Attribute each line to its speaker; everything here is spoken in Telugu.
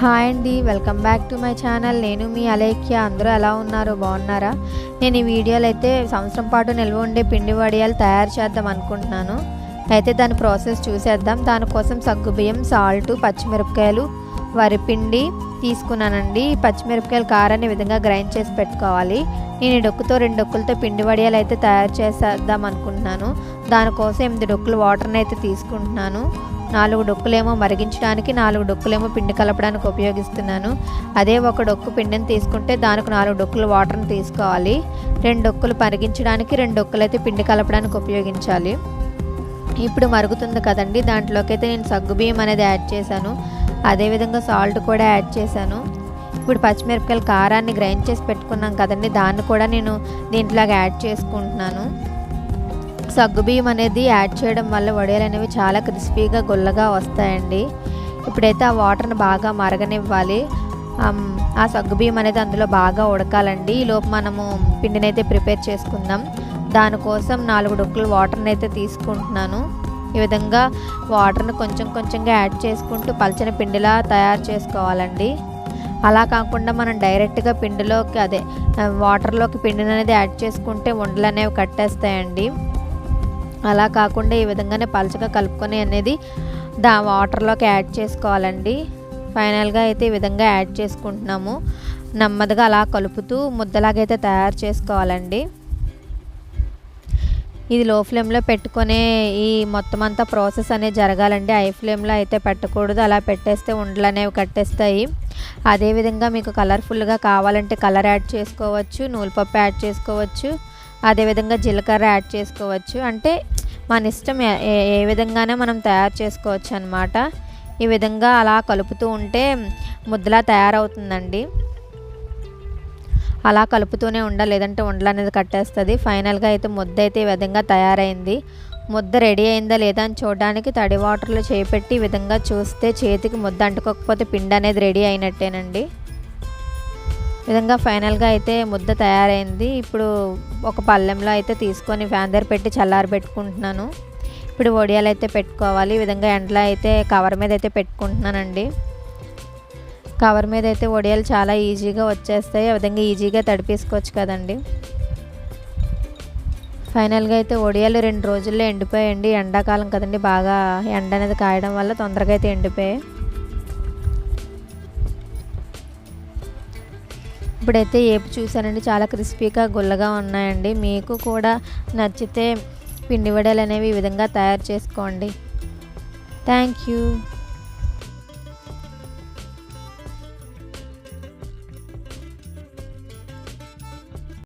Speaker 1: హాయ్ అండి welcome back to my channel. నేను మీ అలేఖ్య. అందరూ ఎలా ఉన్నారు? బాగున్నారా? నేను ఈ వీడియోలో అయితే సంవత్సరం పాటు నిల్వ ఉండే పిండి వడియాలు తయారు చేద్దాం అనుకుంటున్నాను. అయితే దాని ప్రాసెస్ చూసేద్దాం. దానికోసం సగ్గుబియ్యం సాల్ట్ పచ్చిమిరపకాయలు వరిపిండి తీసుకున్నానండి. ఈ కారాన్ని విధంగా గ్రైండ్ చేసి పెట్టుకోవాలి. నేను ఈ డొక్కుతో రెండు డొక్కులతో పిండి వడియాలు అయితే తయారు చేసేద్దాం అనుకుంటున్నాను. దానికోసం ఎనిమిది డొక్కులు వాటర్ని అయితే తీసుకుంటున్నాను. నాలుగు డొక్కులేమో మరిగించడానికి నాలుగు డొక్కులేమో పిండి కలపడానికి ఉపయోగిస్తున్నాను. అదే ఒక డొక్కు పిండిని తీసుకుంటే దానికి నాలుగు డొక్కులు వాటర్ని తీసుకోవాలి. రెండు డొక్కులు మరిగించడానికి రెండు డొక్కులు అయితే పిండి కలపడానికి ఉపయోగించాలి. ఇప్పుడు మరుగుతుంది కదండి దాంట్లోకి అయితే నేను సగ్గుబియ్యం అనేది యాడ్ చేశాను. అదేవిధంగా సాల్ట్ కూడా యాడ్ చేశాను. ఇప్పుడు పచ్చిమిరపకాయల కారాన్ని గ్రైండ్ చేసి పెట్టుకున్నాం కదండి దాన్ని కూడా నేను దీంట్లోకి యాడ్ చేసుకుంటున్నాను. సగ్గుబియ్యం అనేది యాడ్ చేయడం వల్ల వడియాలు అనేవి చాలా క్రిస్పీగా గుల్లగా వస్తాయండి. ఇప్పుడైతే ఆ వాటర్ని బాగా మరగనివ్వాలి. ఆ సగ్గుబియ్యం అనేది అందులో బాగా ఉడకాలండి. ఈ లోపు మనము పిండిని అయితే ప్రిపేర్ చేసుకుందాం. దానికోసం నాలుగు డొక్కులు వాటర్ని అయితే తీసుకుంటున్నాను. ఈ విధంగా వాటర్ని కొంచెం కొంచెంగా యాడ్ చేసుకుంటూ పలచని పిండిలా తయారు చేసుకోవాలండి. అలా కాకుండా మనం డైరెక్ట్గా పిండిలోకి అదే వాటర్లోకి పిండిని అనేది యాడ్ చేసుకుంటే ఉండలు అనేవి కట్టేస్తాయండి. అలా కాకుండా ఈ విధంగానే పలచగా కలుపుకొని అనేది దా వాటర్లోకి యాడ్ చేసుకోవాలండి. ఫైనల్గా అయితే ఈ విధంగా యాడ్ చేసుకుంటున్నాము. నెమ్మదిగా అలా కలుపుతూ ముద్దలాగైతే తయారు చేసుకోవాలండి. ఇది లో ఫ్లేమ్లో పెట్టుకునే ఈ మొత్తం అంతా ప్రాసెస్ అనేది జరగాలండి. హై ఫ్లేమ్లో అయితే పెట్టకూడదు. అలా పెట్టేస్తే ఉండలు అనేవి కట్టేస్తాయి. అదేవిధంగా మీకు కలర్ఫుల్గా కావాలంటే కలర్ యాడ్ చేసుకోవచ్చు. నూలుపప్పు యాడ్ చేసుకోవచ్చు. అదేవిధంగా జీలకర్ర యాడ్ చేసుకోవచ్చు. అంటే మన ఇష్టం ఏ- ఏ- విధంగానే మనం తయారు చేసుకోవచ్చు అనమాట ఈ విధంగా అలా కలుపుతూ ఉంటే ముద్దలా తయారవుతుందండి. అలా కలుపుతూనే ఉండాలి లేదంటే ఉండలు అనేది కట్టేస్తుంది. ఫైనల్గా అయితే ముద్ద అయితే ఈ విధంగా తయారైంది. ముద్ద రెడీ అయిందా లేదా అని చూడడానికి తడి వాటర్లో చేపెట్టి ఈ విధంగా చూస్తే చేతికి ముద్ద అంటుకోకపోతే పిండి అనేది రెడీ అయినట్టేనండి. విధంగా ఫైనల్గా అయితే ముద్ద తయారైంది. ఇప్పుడు ఒక పళ్ళెంలో అయితే తీసుకొని ఫ్యాన్ దగ్గర పెట్టి చల్లారబెట్టుకుంటున్నాను ఇప్పుడు వడియాలు అయితే పెట్టుకోవాలి. ఈ విధంగా ఎండలో అయితే కవర్ మీద అయితే పెట్టుకుంటున్నానండి. కవర్ మీద అయితే వడియాలు చాలా ఈజీగా వచ్చేస్తాయి. ఆ విధంగా ఈజీగా తడిపేసుకోవచ్చు కదండి. ఫైనల్గా అయితే వడియాలు రెండు రోజుల్లో ఎండిపోయాయండి. ఎండాకాలం కదండి బాగా ఎండ అనేది కాయడం వల్ల తొందరగా అయితే ఎండిపోయాయి. ఇప్పుడైతే ఏపు చూశానండి. చాలా క్రిస్పీగా గుల్లగా ఉన్నాయండి. మీకు కూడా నచ్చితే పిండి వడలు అనేవి ఈ విధంగా తయారు చేసుకోండి. Thank you.